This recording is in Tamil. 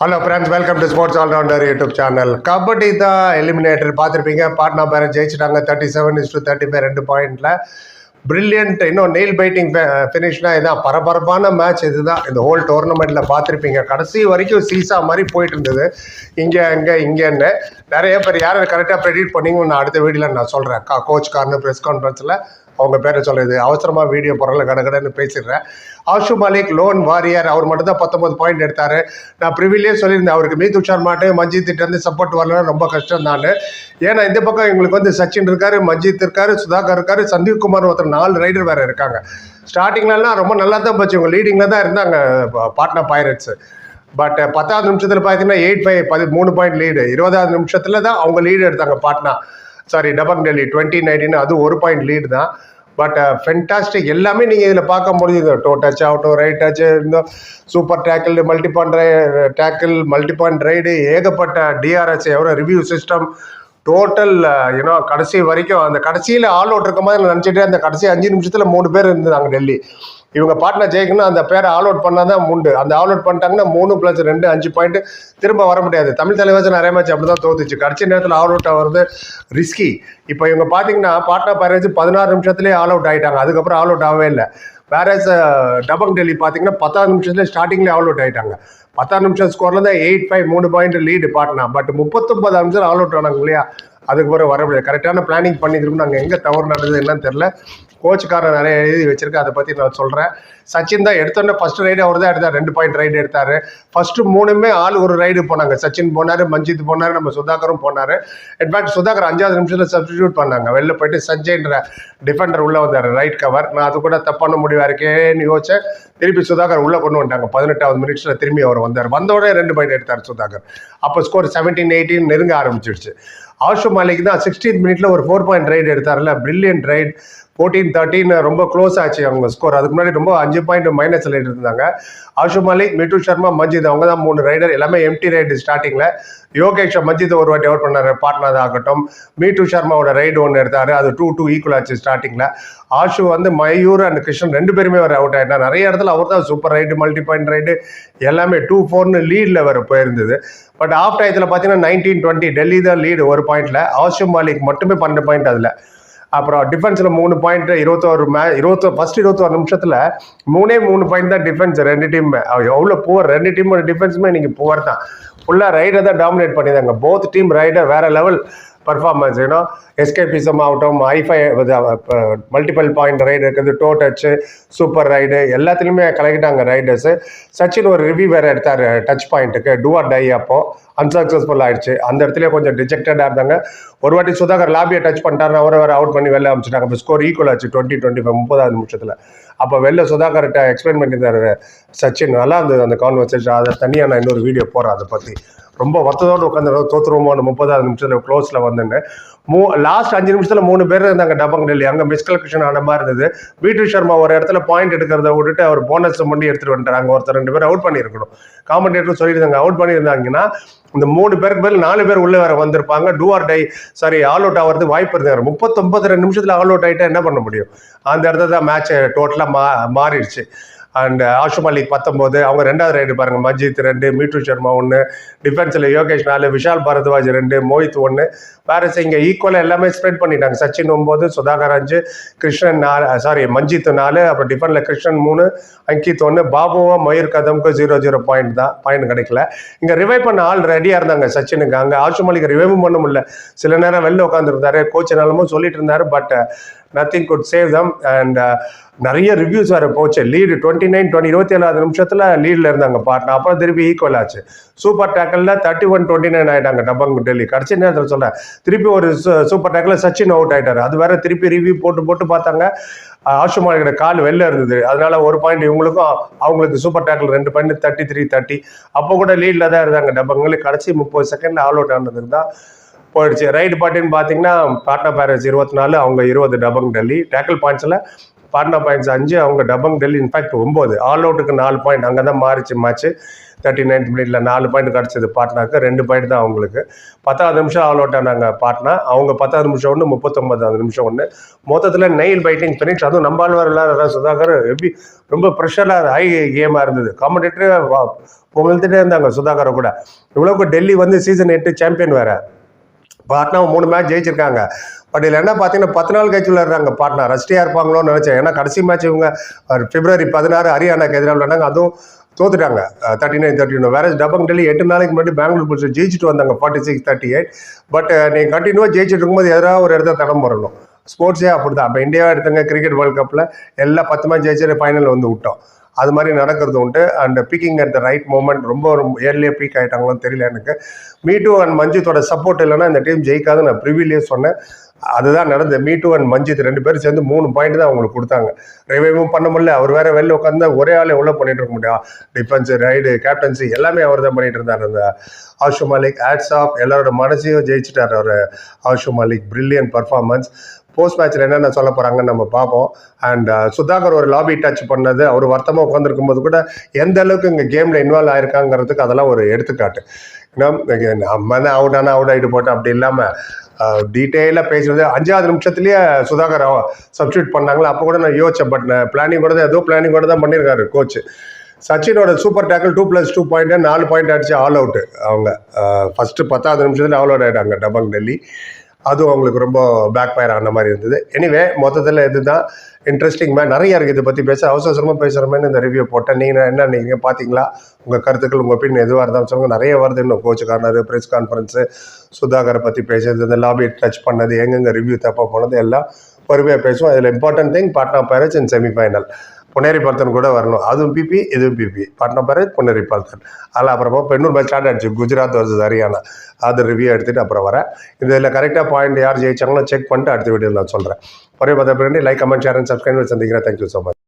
Hello friends welcome to sports allrounder YouTube channel kabaddi தான் எலிமினேட்டர் பார்த்துருப்பீங்க. பாட்னா பேரை ஜெயிச்சிட்டாங்க. Thirty seven is to thirty five ரெண்டு பாயிண்டில் பிரில்லியன்ட் இன்னும் நெயில் பைட்டிங் ஃபினிஷ்னா இதான். பரபரப்பான மேட்ச் இதுதான். இந்த ஹோல் டோர்னமெண்ட்டில் பார்த்துருப்பீங்க. கடைசி வரைக்கும் சீசா மாதிரி போயிட்டு இருந்தது. இங்கே இங்கே இங்கேன்னு. நிறைய பேர் யார் கரெக்டாக ப்ரெடிட் பண்ணிங்கன்னு நான் அடுத்த வீடியோவில் நான் சொல்கிறேன் கா கோச் கார்னு ப்ரெஸ் கான்ஃபரன்ஸில் அவங்க பேரை சொல்லுது அவசரமாக வீடியோ போகிறல கடகடன்னு பேசிடுறேன். ஆஷு மாலிக் லோன் வாரியர் அவர் மட்டும் தான் பத்தொம்பது பாயிண்ட் எடுத்தார். நான் ப்ரிவிலே சொல்லியிருந்தேன் அவருக்கு மீது ஷர்மாட்டு மஞ்சித் திட்ட இருந்து சப்போர்ட் வரலன்னா ரொம்ப கஷ்டம் தான் ஏன்னா இந்த பக்கம் எங்களுக்கு வந்து சச்சின் இருக்காரு மஞ்சித் இருக்காரு சுதாகர் இருக்காரு சந்தீப் குமார் ஒருத்தர் நாலு ரைடர் வேறு இருக்காங்க. ஸ்டார்டிங்லலாம் ரொம்ப நல்லா தான் போச்சு. இவங்க லீடிங்கில் தான் இருந்தாங்க பாட்னா பைரட்ஸ் பட் பத்தாவது நிமிஷத்தில் பார்த்தீங்கன்னா எயிட் ஃபைவ் பதி மூணு பாயிண்ட் லீடு இருபதாவது நிமிஷத்தில் தான் அவங்க லீடு எடுத்தாங்க Patna sorry Dabang Delhi twenty nineteen அது ஒரு பாயிண்ட் லீடு தான். பட் ஃபென்டாஸ்டிக் uh, எல்லாமே நீங்கள் இதில் பார்க்க முடியுது. டோ டச் ஆகட்டும் ரைட் டச் இருந்தோம் super tackle multi point tackle multi point raid ஏகப்பட்ட டிஆர்எஸ் எவ்வளோ ரிவ்யூ சிஸ்டம் டோட்டல் ஏன்னா கடைசி வரைக்கும் அந்த கடைசியில் ஆல் அவுட் இருக்க மாதிரி நினச்சிட்டு அந்த கடைசி அஞ்சு நிமிஷத்தில் மூணு பேர் இருந்தாங்க டெல்லி. இவங்க பாட்னா ஜெயிக்கணும் அந்த பேரை ஆல் அவுட் பண்ணால் தான் உண்டு. அந்த ஆல் அவுட் பண்ணிட்டாங்கன்னா மூணு ப்ளஸ் ரெண்டு அஞ்சு பாயிண்ட் திரும்ப வர முடியாது. தமிழ் தலைவர் நிறைய மேட்ச் அப்படி தான் தோத்துச்சு. கடைசி நேரத்தில் ஆல் அவுட் ஆகிறது ரிஸ்கி இப்போ இவங்க பார்த்தீங்கன்னா பாட்னா பைரேட்ஸ் பதினாறு நிமிஷத்துலேயே ஆல் அவுட் ஆகிட்டாங்க அதுக்கப்புறம் ஆல் அவுட் ஆகவே இல்லை. வேற டபங் டெல்லி பார்த்தீங்கன்னா பத்தாவது நிமிஷத்துல ஸ்டார்டிங்லேயே ஆல் அவுட் ஆகிட்டாங்க பத்தாறு நிமிஷம் ஸ்கோரில் தான் எயிட் ஃபைவ் மூணு பாயிண்ட் லீடு பாட்னா பட் முப்பத்தொம்பது நிமிஷம் ஆல் அவுட் ஆனாங்க இல்லையா? அதுக்கு பிறகு வர முடியாது. கரெக்டான பிளானிங் பண்ணியிருக்கோம் நாங்கள் எங்கே தவறு நடந்தது என்னன்னு தெரில கோச்சுக்காரன் நிறைய எழுதி வச்சிருக்கேன் அதை பற்றி நான் சொல்கிறேன் சச்சின் தான் எடுத்தோன்னே ஃபஸ்ட் ரைடு அவர் தான் எடுத்தார். ரெண்டு பாயிண்ட் ரைடு எடுத்தார். ஃபஸ்ட்டு மூணுமே ஆள் ஒரு ரைடு போனாங்க. சச்சின் போனார் மஞ்சித் போனார் நம்ம சுதாகரும் போனார். இன்ஃபேக்ட் சுதாகர் அஞ்சாவது நிமிஷத்தில் சப்ஸ்டியூட் பண்ணாங்க. வெளில போயிட்டு சஞ்சய்ன்ற டிஃபெண்டர் உள்ளே வந்தார். ரைட் கவர் நான் அது கூட தப்பான முடிவாக இருக்கேன்னு யோசிச்சேன். திருப்பி சுதாகர் உள்ளே கொண்டு வந்துட்டாங்க. பதினெட்டாவது மினிட்ஸில் திரும்பி அவர் வந்தார். வந்தோடனே ரெண்டு பாயிண்ட் எடுத்தார் சுதாகர். அப்போ ஸ்கோர் செவன்டீன் எயிட்டீன் நெருங்க ஆரம்பிச்சிடுச்சு ஆஷு மாலிக் தான் சிக்ஸ்டீன் மினிட்ல ஒரு ஃபோர் பாயிண்ட் ரைடு எடுத்தார்ல பிரில்லியன்ட் ரைட் ஃபோர்டீன் தேர்ட்டின் ரொம்ப க்ளோஸ் ஆச்சு அவங்க ஸ்கோர் அதுக்கு முன்னாடி ரொம்ப அஞ்சு பாயிண்ட் மைனஸில் இருந்தாங்க. ஆஷு மாலிக் மிட்டு சர்மா மஜித் அவங்க தான் மூணு ரைடர் எல்லாமே எம்டி ரைடு ஸ்டார்டிங்கில் யோகேஷ் மஜித் ஒரு வாட்டி அவுட் பண்ணார். பாட்னாதான் ஆகட்டும். மீட்டு சர்மாவோட ரைடு ஒன்று எடுத்தார். அது டூ டூ ஈக்குவல் ஆச்சு ஸ்டார்டிங்கில் ஆஷு வந்து மயூர் அண்ட் கிருஷ்ணன் ரெண்டு பேருமே வர அவுட் ஆயிட்டார் நிறைய இடத்துல அவர் தான் super raid multi point raid எல்லாமே டூ ஃபோர்னு லீடில் வர போயிருந்தது. பட் ஆஃப் டயத்தில் பார்த்தீங்கன்னா நைன்டீன் டுவெண்ட்டி டெல்லி தான் லீடு ஒரு பாயிண்டில் ஆஷு மாலிக் மட்டுமே பன்னெண்டு பாயிண்ட் அதில். அப்புறம் டிஃபென்ஸில் மூணு பாயிண்ட் இருபத்தோரு மே இருபத்தோ ஃபர்ஸ்ட் இருபத்தோரு நிமிஷத்தில் மூணே மூணு பாயிண்ட் தான் டிஃபென்ஸ் ரெண்டு டீமுமே எவ்வளோ புவர் ரெண்டு டீமோட டிஃபென்ஸுமே இன்றைக்கி புவர் தான். ஃபுல்லாக ரைடர் தான் டாமினேட் பண்ணியிருந்தாங்க. போத் டீம் ரைடர் வேற லெவல் பர்ஃபார்மன்ஸ் ஏன்னா எஸ்கேபிசம் ஆகட்டும் ஐஃபை மல்டிபிள் பாயிண்ட் ரைடு இருக்குது டோ டச்சு சூப்பர் ரைடு எல்லாத்துலேயுமே கலக்கிட்டாங்க ரைடர்ஸு சச்சின் ஒரு ரிவ்யூ வேறு எடுத்தார் டச் பாயிண்ட்டுக்கு டூஆர் டை அப்போ. அன்சக்ஸஸ்ஃபுல் ஆயிடுச்சு. அந்த இடத்துல கொஞ்சம் டிஜெக்டடாக இருந்தாங்க. ஒரு வாட்டி சுதாகர் லாபியை டச் பண்ணிட்டார் அவரை வேறு அவுட் பண்ணி வெளில அமைச்சிட்டாங்க. இப்போ ஸ்கோர் ஈக்குவல் ஆச்சு டுவெண்ட்டி டுவெண்ட்டி ஃபைவ் முப்பதாவது நிமிஷத்தில். அப்போ வெளில சுதாகர்கிட்ட எக்ஸ்பிளைன் பண்ணியிருந்தார் சச்சின். நல்லா இருந்தது அந்த கான்வர்சேஷன் அதை தனியாக நான் இன்னொரு வீடியோ போகிறேன் அதை பற்றி ரொம்ப வருத்தத்தோடு உட்காந்து தோத்துருவோமோன்னு முப்பதாவது நிமிஷத்தில் க்ளோஸில் வந்துங்க மூ லாஸ்ட் அஞ்சு நிமிஷத்தில் மூணு பேர் இருந்தாங்க டபங் டெல்லி. அங்கே மிஸ்கல்குஷன் ஆன மாதிரி இருந்தது. பீட்டு சர்மா ஒரு இடத்துல பாயிண்ட் எடுக்கிறத விட்டுட்டு அவர் போனஸ் பண்ணி எடுத்துகிட்டு வந்துட்டாங்க ஒருத்தர் ரெண்டு பேர் அவுட் பண்ணியிருக்கணும். காமெண்டேட்டர் சொல்லியிருந்தாங்க அவுட் பண்ணியிருந்தாங்கன்னா இந்த மூணு பேருக்கு பேர் நாலு பேர் உள்ளே வேற வந்திருப்பாங்க. Two or tie sorry all out ஆகிறது வாய்ப்பு இருந்தாங்க முப்பத்தொம்பது ரெண்டு நிமிஷத்தில் ஆல் அவுட் ஆகிட்டா என்ன பண்ண முடியும்? அந்த இடத்துல தான் மேட்ச் டோட்டலாக மா மாறிடுச்சு. அண்ட் ஆஷு மாலிக் பத்தொம்போது அவங்க ரெண்டாவது ரைடு பாருங்க மஜித் ரெண்டு மீட்டு சர்மா ஒன்று டிஃபென்ஸில் யோகேஷ் நாலு விஷால் பரத்வாஜ் ரெண்டு மோஹித் ஒன்று வேற இங்கே ஈக்குவலாக எல்லாமே ஸ்ப்ரெட் பண்ணிட்டாங்க. சச்சின் ஒம்பது சுதாகர் அஞ்சு கிருஷ்ணன் நாலு சாரி மஞ்சித் நாலு அப்புறம் டிஃபென்ல கிருஷ்ணன் மூணு அங்கித் ஒன்று பாபுவும் மயூர் கதம்க்கு ஜீரோ ஜீரோ பாயிண்ட் தான் பாயிண்ட் கிடைக்கல. இங்கே ரிவைவ் பண்ண ஆள் ரெடியாக இருந்தாங்க சச்சினுக்கு. அங்கே ஆஷு மாலிக் ரிவைவும் பண்ண முடியல. சில நேரம் வெளில உட்காந்துருந்தாரு கோச் நாளமும் சொல்லிட்டு இருந்தார் but nothing good save them and நிறைய ரிவ்யூஸ் வேறு போச்சு. லீடு டுவெண்ட்டி நைன் டுவெண்ட்டி இருபத்தி ஏழாவது நிமிஷத்தில் லீடில் இருந்தாங்க பாட்னா அப்புறம் திருப்பி ஈக்குவல் ஆச்சு. சூப்பர் டேக்கலில் தேர்ட்டி ஒன் டுவெண்ட்டி நைன் ஆகிட்டாங்க டபங் டெல்லி. கடைசி நேரத்தில் சொல்ல திருப்பி ஒரு சூப்பர் டேக்கில் சச்சின் அவுட் ஆகிட்டார் அது வேற திருப்பி ரிவ்யூ போட்டு போட்டு பார்த்தாங்க. ஆஷுமாலியோட கால் வெளில இருந்தது. அதனால ஒரு பாயிண்ட் இவங்களுக்கும் அவங்களுக்கு சூப்பர் டேக்கில் ரெண்டு பாயிண்ட் தேர்ட்டி த்ரீ தேர்ட்டி அப்போ கூட லீடில் தான் இருந்தாங்க டபங்களுக்கு கடைசி முப்பது செகண்ட் ஆல் அவுட் ஆனதுக்கு தான் போயிடுச்சு. ரைடு பாட்டின்னு பார்த்தீங்கன்னா பாட்னா பேரஸ் இருபத்தி நாலு அவங்க இருபது டபங் டெல்லி. டேக்கிள் பாயிண்ட்ஸில் பாட்னா பாயிண்ட்ஸ் அஞ்சு அவங்க டபங் டெல்லி இன்ஃபேக்ட் ஒம்பது. ஆல் அவுட்டுக்கு நாலு பாயிண்ட் அங்கே தான் மாறிச்சு மேட்ச்சு தேர்ட்டி நைன்த் மினிட்ல நாலு பாயிண்ட் கிடச்சது பாட்னாக்கு. ரெண்டு பாயிண்ட் தான் அவங்களுக்கு. பத்தாவது நிமிஷம் ஆல் அவுட் ஆனாங்க பாட்னா. அவங்க பத்தாவது நிமிஷம் ஒன்று முப்பத்தொம்பதாவது நிமிஷம் ஒன்று மொத்தத்தில் நெயில் பைட்டிங் ஃபினிஷ் அதுவும் நம்பாழ்வார் இல்லாத சுதாகர் எப்படி ரொம்ப ப்ரெஷராக ஹை கேமாக இருந்தது. காம்படேட்டரே புகழ்ந்துட்டே இருந்தாங்க சுதாகரை கூட. இவ்வளோக்கு டெல்லி வந்து சீசன் எட்டு சாம்பியன் வேறு. பாட்னா மூணு மேட்ச் ஜெயிச்சிருக்காங்க. பட் இதில் என்ன பார்த்தீங்கன்னா பத்து நாள் கழிச்சு விளையாடுறாங்க பாட்னா ரஸ்டியாக இருப்பாங்களோன்னு நினச்சேன். ஏன்னா கடைசி மேட்ச் இவங்க பிப்ரவரி பதினாறு ஹரியானாக்கு எதிராக விளையாண்டாங்க அதுவும் தோத்துட்டாங்க. தேர்ட்டி நைன் தேர்ட்டி ஒன் வேற டபங் டெல்லி எட்டு நாளைக்கு முன்னாடி பெங்களூர் புல்ஸ் ஜெயிச்சுட்டு வந்தாங்க forty six thirty eight but நீங்கள் கண்டினியூவாக ஜெயிச்சுட்டு இருக்கும்போது எதிராக ஒரு இடத்துல தடம் வரணும் ஸ்போர்ட்ஸே அப்படி தான் அப்போ இந்தியாவை எடுத்தங்க கிரிக்கெட் வேர்ல்டு கப்பில் எல்லா பத்து மேட்ச் ஜெயிச்சு ஃபைனல் வந்து விட்டோம். அது மாதிரி நடக்கிறது உண்டு. And peaking at the right moment ரொம்ப ரொம்ப ஏர்லியாக பீக் ஆகிட்டாங்களோன்னு தெரியல எனக்கு. மீட்டு அண்ட் மஞ்சித்தோட சப்போர்ட் இல்லைன்னா இந்த டீம் ஜெயிக்காது நான் ப்ரிவிலியே சொன்னேன். அதுதான் நடந்த மீட்டு அண்ட் மஞ்சித் ரெண்டு பேரும் சேர்ந்து மூணு பாயிண்ட் தான் அவங்களுக்கு கொடுத்தாங்க. ரிவைவும் பண்ண முடியல. அவர் வேற வெளில உட்காந்து ஒரே ஆளே உள்ள பண்ணிட்டு இருக்க முடியும். டிஃபென்ஸ் ரைடு கேப்டன்சி எல்லாமே அவர் தான் பண்ணிட்டு இருந்தார். அந்த ஆஷு மாலிக் ஆட்ஸ் ஆஃப் எல்லாரோட மனசையும் ஜெயிச்சிட்டார் அவர். Ashu Malik brilliant performance post மேட்ச்சில் என்னென்ன சொல்ல போகிறாங்கன்னு நம்ம பார்ப்போம். அண்ட் சுதாகர் uh, ஒரு லாபி டச் பண்ணது. அவர் வருத்தமாக உட்காந்துருக்கும் போது கூட எந்த அளவுக்கு இங்கே கேமில் இன்வால்வ் ஆயிருக்காங்கிறதுக்கு அதெல்லாம் ஒரு எடுத்துக்காட்டு. நம் நம்ம தான் அவுட் ஆனால் அவுட் ஆகிட்டு போட்டோம். அப்படி இல்லாமல் டீட்டெயிலாக பேசுறது அஞ்சாவது நிமிஷத்துலேயே சுதாகர் சப்ஸ்டியூட் பண்ணாங்களா? அப்போ கூட நான் யோசிச்சேன் பட் பிளானிங் கூட தான் ஏதோ பிளானிங் கூட தான் பண்ணியிருக்காரு coach சச்சினோட super tackle two plus two point நாலு பாயிண்ட் அடிச்சு ஆல் அவுட் அவங்க ஃபஸ்ட்டு பத்தாவது நிமிஷத்தில் ஆல் அவுட் ஆகிட்டாங்க டபங் டெல்லி. அதுவும் அவங்களுக்கு ரொம்ப பேக் ஃபயர் ஆன மாதிரி இருந்தது. எனிவே மொத்தத்தில் இதுதான் இன்ட்ரெஸ்டிங் நிறைய இருக்குது இதை பற்றி பேச அவசர அவசரமாக பேசுகிறோமேனு இந்த ரிவ்யூ போட்டேன். நீங்கள் என்ன நீங்கள் பார்த்தீங்களா உங்கள் கருத்துக்கள் உங்கள் பின் எதுவாக இருந்தாலும் சொல்லுங்கள் நிறைய வருது. இன்னும் கோச் கார்னர் ப்ரெஸ் கான்ஃபரன்ஸு சுதாகரை பற்றி பேசுறது இந்த லாபி டச் பண்ணது எங்கெங்கே ரிவ்யூ தப்பாக போனது எல்லாம் பொறுமையாக பேசுவோம். அதில் important thing Patna Pirates and semifinal Puneri Paltan கூட வரணும். அதுவும் பிபி இதுவும் பிபி பாட்னா பைரட் புனேரி பல்தன் அதில் அப்புறமா பெண்ணூர் மேட்ச் ஸ்டார்ட் ஆயிடுச்சு. குஜராத் வர்சஸ் ஹரியானா. அது ரிவ்யூ எடுத்துகிட்டு அப்புறம் வரேன். இதில் கரெக்டாக பாயிண்ட் யார் ஜெயிச்சாங்களோ செக் பண்ணிட்டு அடுத்த வீடியோவில் நான் சொல்கிறேன் ஒரே பார்த்த பின்னாடி like comment share and subscribe சந்திக்கிறேன் தேங்க்யூ ஸோ மச்